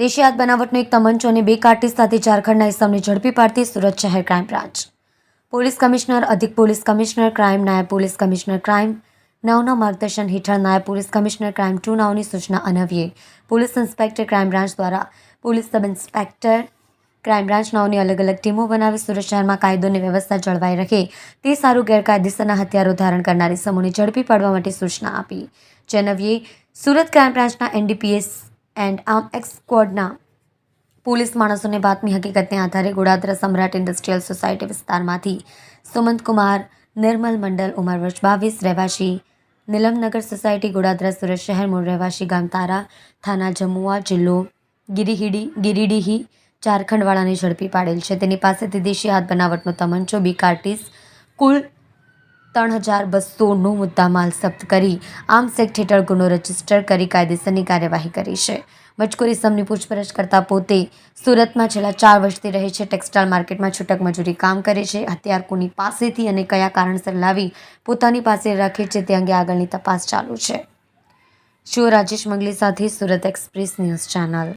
દેશી બનાવટનો એક તમંચો અને બે કાર્ટી સાથે ઝારખંડના ઇસમને ઝડપી પાડતી સુરત શહેર ક્રાઇમ બ્રાન્ચ. પોલીસ કમિશનર, અધિક પોલીસ કમિશનર, ક્રાઇમ નાયબ પોલીસ કમિશનર ક્રાઇમ નવના માર્ગદર્શન હેઠળ નાયબ પોલીસ કમિશનર ક્રાઇમ ટુ નાવની સૂચના અન્વયે પોલીસ ઇન્સ્પેક્ટર ક્રાઇમ બ્રાન્ચ દ્વારા police sub inspector crime branch નવની અલગ અલગ ટીમો બનાવી સુરત શહેરમાં કાયદો અને વ્યવસ્થા જળવાઈ રહે તે સારું ગેરકાયદેસરના હથિયારો ધારણ કરનારી સમૂહને ઝડપી પાડવા માટે સૂચના આપી. જે અન્વયે સુરત ક્રાઇમ બ્રાન્ચના એનડીપીએસ એન્ડ આમ એક્સ સ્ક્વોડના પોલીસ માણસોને બાતમી હકીકતને આધારે ગોડાદરા સમ્રાટ ઇન્ડસ્ટ્રીયલ સોસાયટી વિસ્તારમાંથી સુમંત કુમાર, નિર્મલ મંડલ, ઉંમર વર્ષ બાવીસ, રહેવાસી નિલમનગર સોસાયટી ગોડાદરા સુરત શહેર, મૂળ રહેવાસી ગામ તારા થાના, જમુઆ જિલ્લો, ગિરિહીડી, ગિરિડીહી, ઝારખંડવાળાને ઝડપી પાડેલ છે. તેની પાસેથી દેશી હાથ બનાવટનો તમંચો બી કાર્ટીસ કુલ ત્રણ હજાર બસોનો મુદ્દામાલ જપ્ત કરી આર્મ્સ એક્ટ હેઠળ ગુનો રજિસ્ટર કરી કાયદેસરની કાર્યવાહી કરી છે. મજકૂરી સમની પૂછપરછ કરતા પોતે સુરતમાં છેલ્લા ચાર વર્ષથી રહે છે. ટેક્સટાઇલ માર્કેટમાં છૂટક મજૂરી કામ કરે છે. હથિયાર કોની પાસેથી અને કયા કારણસર લાવી પોતાની પાસે રાખે છે તે અંગે આગળની તપાસ ચાલુ છે. શો રાજેશ મંગલી સાથે સુરત એક્સપ્રેસ ન્યૂઝ ચેનલ.